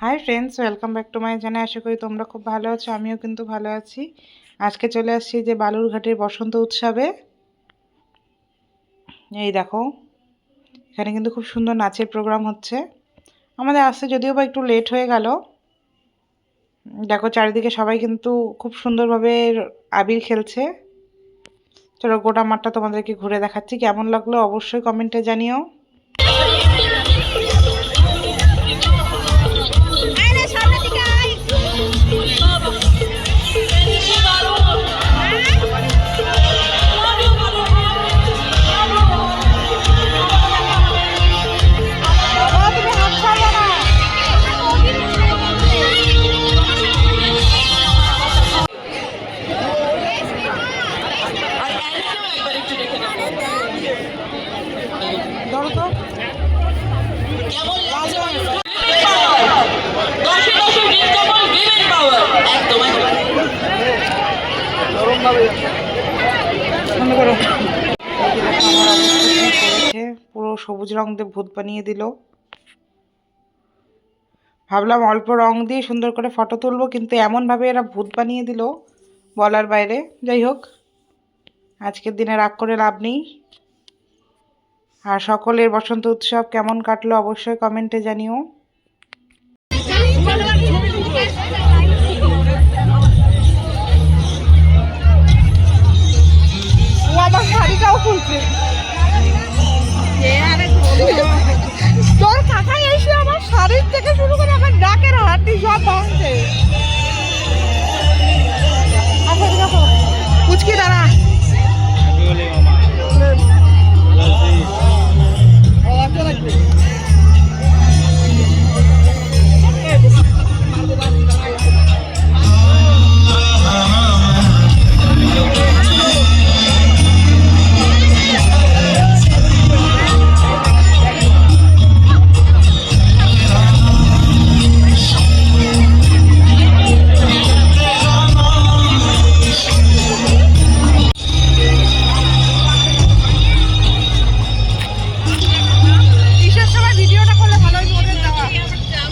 Hi friends welcome back to my channel আশা করি তোমরা খুব ভালো আছো, আমিও কিন্তু ভালো আছি। আজকে চলে আসছি যে বালুরঘাটের বসন্ত উৎসবে। এই দেখো, এখানে কিন্তু খুব সুন্দর নাচের প্রোগ্রাম হচ্ছে। আমাদের আসতে যদিও বা একটু লেট হয়ে গেল। দেখো চারিদিকে সবাই কিন্তু খুব সুন্দরভাবে আবির খেলছে। চলো গোটা মাঠটা তোমাদেরকে ঘুরে দেখাচ্ছি। কেমন লাগল অবশ্যই কমেন্টে জানিও। পুরো সবুজ রং দিয়ে ভূত বানিয়ে দিল। ভাবলাম অল্প রং দিয়ে সুন্দর করে ফটো তুলবো, কিন্তু এমনভাবে এরা ভূত বানিয়ে দিল বলার বাইরে। যাই হোক, আজকের দিনে রাগ করে লাভ নেই। আর সকলের বসন্ত উৎসব কেমন কাটলো অবশ্যই কমেন্টে জানিও। Thank you.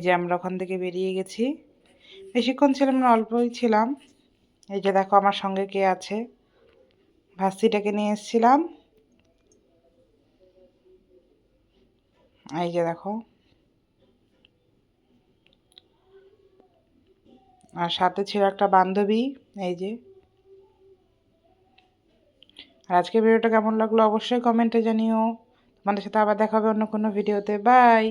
এই যে আমরা ওখান থেকে বেরিয়ে গেছি। বেশিক্ষণ ছিলাম না, অল্পই ছিলাম। এই যে দেখো আমার সঙ্গে কে আছে। ভাস্তিটাকে নিয়ে এসেছিলাম। এই যে দেখো। আর সাথে ছিল একটা বান্ধবী, এই যে। আর আজকে ভিডিওটা কেমন লাগল অবশ্যই কমেন্টে জানিও। তোমাদের সাথে আবার দেখা হবে অন্য কোনো ভিডিওতে। বাই!